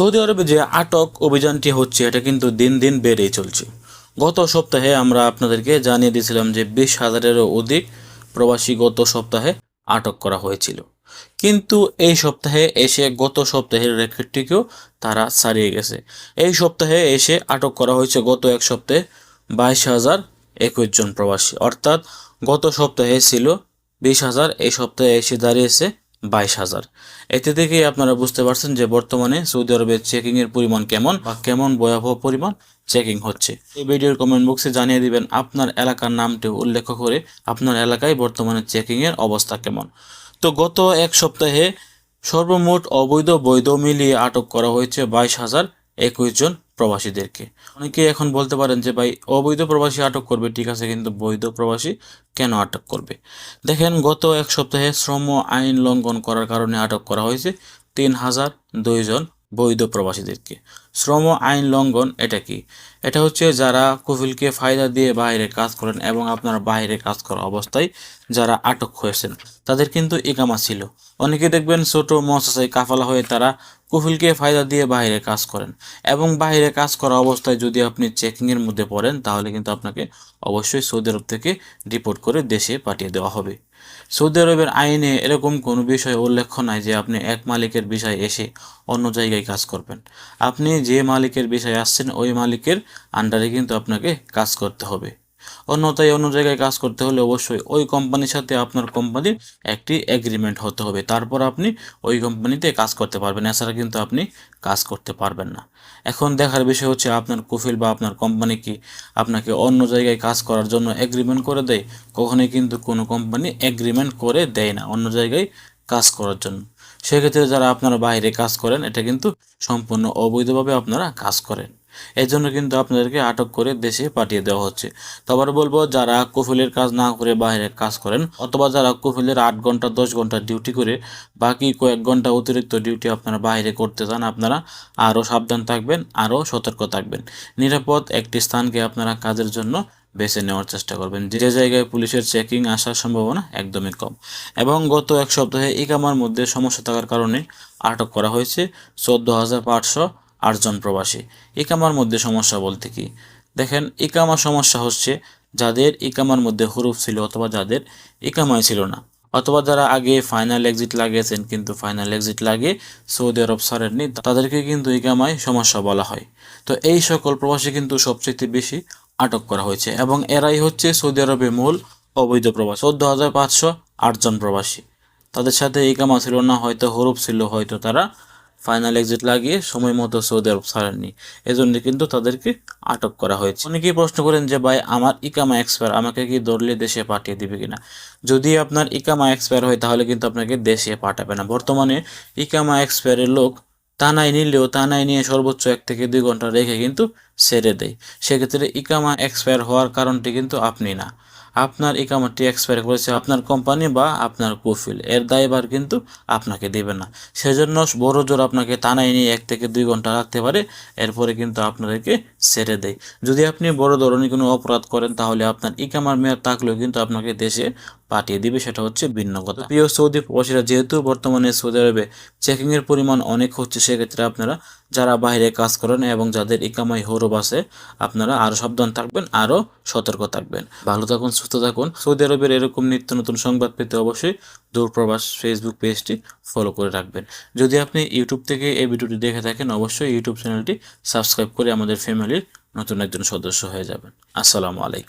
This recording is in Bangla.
সৌদি আরবে যে আটক অভিযানটি হচ্ছে, এটা কিন্তু দিন দিন বেড়েই চলছে। গত সপ্তাহে আমরা আপনাদেরকে জানিয়ে দিয়েছিলাম যে বিশ হাজারেরও অধিক প্রবাসী গত সপ্তাহে আটক করা হয়েছিল। কিন্তু এই সপ্তাহে এসে, গত সপ্তাহের রেকর্ডটিকেও তারা ছাড়িয়ে গেছে। এই সপ্তাহে এসে আটক করা হয়েছে গত এক সপ্তাহে বাইশ হাজার একুশ জন প্রবাসী। অর্থাৎ গত সপ্তাহে ছিল বিশ হাজার, এই সপ্তাহে এসে দাঁড়িয়েছে বাইশ হাজার। এতে থেকেই আপনারা বুঝতে পারছেন যে বর্তমানে সৌদি আরবে চেকিং এর পরিমাণ কেমন বা কেমন ভয়াবহ পরিমাণ চেকিং হচ্ছে। এই ভিডিওর কমেন্ট বক্সে জানিয়ে দিবেন আপনার এলাকার নামটি উল্লেখ করে আপনার এলাকায় বর্তমানে চেকিং এর অবস্থা কেমন। তো গত এক সপ্তাহে সর্বমোট অবৈধ বৈধ মিলিয়ে আটক করা হয়েছে বাইশ হাজার একুশ জন প্রবাসীদেরকে। অনেকে এখন বলতে পারেন যে, ভাই, অবৈধ প্রবাসী আটক করবে, ঠিক আছে, কিন্তু বৈধ প্রবাসী কেন আটক করবে? দেখেন, গত এক সপ্তাহে শ্রম আইন লঙ্ঘন করার কারণে আটক করা হয়েছে তিন হাজার দুইজন বৈধ প্রবাসীদেরকে। শ্রম আইন লঙ্ঘন এটা কি? এটা হচ্ছে যারা কফিলকে ফায়দা দিয়ে বাইরে কাজ করেন এবং আপনার বাইরে কাজ করা অবস্থায় যারা আটক হয়েছেন, তাদের কিন্তু একামা ছিল। অনেকে দেখবেন ছোট মহাশাই কাফালা হয়ে তারা কফিলকে ফায়দা দিয়ে বাইরে কাজ করেন এবং বাইরে কাজ করা অবস্থায় যদি আপনি চেকিংয়ের মধ্যে পড়েন, তাহলে কিন্তু আপনাকে অবশ্যই সৌদি আরব থেকে রিপোর্ট করে দেশে পাঠিয়ে দেওয়া হবে। সৌদি আরবের আইনে এরকম কোনো বিষয় উল্লেখ নাই যে আপনি এক মালিকের বিষয় এসে অন্য জায়গায় কাজ করবেন। আপনি যে মালিকের বিষয় আসছেন, ওই মালিকের আন্ডারে কিন্তু আপনাকে কাজ করতে হবে। অন্যথায় অন্য জায়গায় কাজ করতে হলে অবশ্যই ওই কোম্পানির সাথে আপনার কোম্পানির একটি এগ্রিমেন্ট হতে হবে। তারপর আপনি ওই কোম্পানিতে কাজ করতে পারবেন। এছাড়া কিন্তু আপনি কাজ করতে পারবেন না। এখন দেখার বিষয় হচ্ছে আপনার কুফিল বা আপনার কোম্পানি কি আপনাকে অন্য জায়গায় কাজ করার জন্য এগ্রিমেন্ট করে দেয়? কখনোই কিন্তু কোনো কোম্পানি এগ্রিমেন্ট করে দেয় না অন্য জায়গায় কাজ করার জন্য। সেক্ষেত্রে যারা আপনারা বাইরে কাজ করেন, এটা কিন্তু সম্পূর্ণ অবৈধভাবে আপনারা কাজ করেন। জন্য কিন্তু আপনাদেরকে আটক করে দেশে পাঠিয়ে দেওয়া হচ্ছে। তো আবার বলব, যারা কফিলের কাজ না করে বাইরে কাজ করেন অথবা যারা কফিলের আট ঘণ্টা, দশ ঘণ্টা ডিউটি করে বাকি কয়েক ঘণ্টা অতিরিক্ত ডিউটি আপনারা বাইরে করতে চান, আপনারা আরও সাবধান থাকবেন, আরও সতর্ক থাকবেন। নিরাপদ একটি স্থানকে আপনারা কাজের জন্য বেছে নেওয়ার চেষ্টা করবেন। যে জায়গায় পুলিশের চেকিং আসার সম্ভাবনা একদমই কম। এবং গত এক সপ্তাহে ইকামার মধ্যে সমস্যা থাকার কারণে আটক করা হয়েছে চোদ্দ হাজার পাঁচশো আটজন প্রবাসী। ইকামার মধ্যে সমস্যা বলতে কি? দেখেন ইকামা সমস্যা হচ্ছে যাদের ইকামার মধ্যে হুরুফ ছিল অথবা যাদের ইকামাই ছিল না। অথবা যারা আগে ফাইনাল এক্সিট লাগিয়েছেন কিন্তু ফাইনাল এক্সিট লাগে সৌদি আরব সারেননি তাদেরকে কিন্তু ইকামায় সমস্যা বলা হয়। তো এই সকল প্রবাসী কিন্তু সবচেয়ে বেশি আটক করা হয়েছে এবং এরাই হচ্ছে সৌদি আরবে মূল অবৈধ প্রবাসী। চোদ্দ হাজার পাঁচশো আটজন প্রবাসী। তাদের সাথে ইকামা ছিল না, হয়তো হরুপ ছিল, হয়তো তারা ফাইনাল এক্সিট লাগিয়ে সময় মতো সৌদি আরব ছাড়েননি। এজন্য কিন্তু তাদেরকে আটক করা হয়েছে। অনেকেই প্রশ্ন করেন যে, ভাই, আমার ইকামা এক্সপায়ার আমাকে কি দৌড়লে দেশে পাঠিয়ে দিবে কিনা? যদি আপনার ইকামা এক্সপায়ার হয়, তাহলে কিন্তু আপনাকে দেশে পাঠাবে না। বর্তমানে ইকামা এক্সপায়ারের লোক তানায় নিলেও তানায় নিয়ে সর্বোচ্চ এক থেকে দুই ঘণ্টা রেখে কিন্তু ছেড়ে দেয়। সেক্ষেত্রে ইকামা এক্সপায়ার হওয়ার কারণটি কিন্তু আপনি না। আপনার ইকামাটি এক্সপায়ার করেছে আপনার কোম্পানি বা আপনার কফিল। এর দায়ভার কিন্তু আপনাকে দেবে না। সেজন্য বড় জোর আপনাকে টানায় নিয়ে এক থেকে দুই ঘণ্টা রাখতে পারে। এরপরে কিন্তু আপনাদেরকে ছেড়ে দেয়। যদি আপনি বড় ধরনের কোনো অপরাধ করেন, তাহলে আপনার ইকামার মেয়াদ থাকলেও কিন্তু আপনাকে দেশে পাঠিয়ে দিবে। সেটা হচ্ছে ভিন্ন কথা। প্রিয় সৌদি প্রবাসীরা, যেহেতু বর্তমানে সৌদি আরবে চেকিংয়ের পরিমাণ অনেক হচ্ছে, সেক্ষেত্রে আপনারা যারা বাইরে কাজ করেন এবং যাদের ইকামাই হরব আছে, আপনারা আরও সাবধান থাকবেন আরও সতর্ক থাকবেন। ভালো থাকুন, সুস্থ থাকুন। সৌদি আরবের এরকম নিত্য নতুন সংবাদ পেতে অবশ্যই দূরপ্রবাস ফেসবুক পেজটি ফলো করে রাখবেন। যদি আপনি ইউটিউব থেকে এই ভিডিওটি দেখে থাকেন, অবশ্যই ইউটিউব চ্যানেলটি সাবস্ক্রাইব করে আমাদের ফ্যামিলির নতুন একজন সদস্য হয়ে যাবেন। আসসালামু আলাইকুম।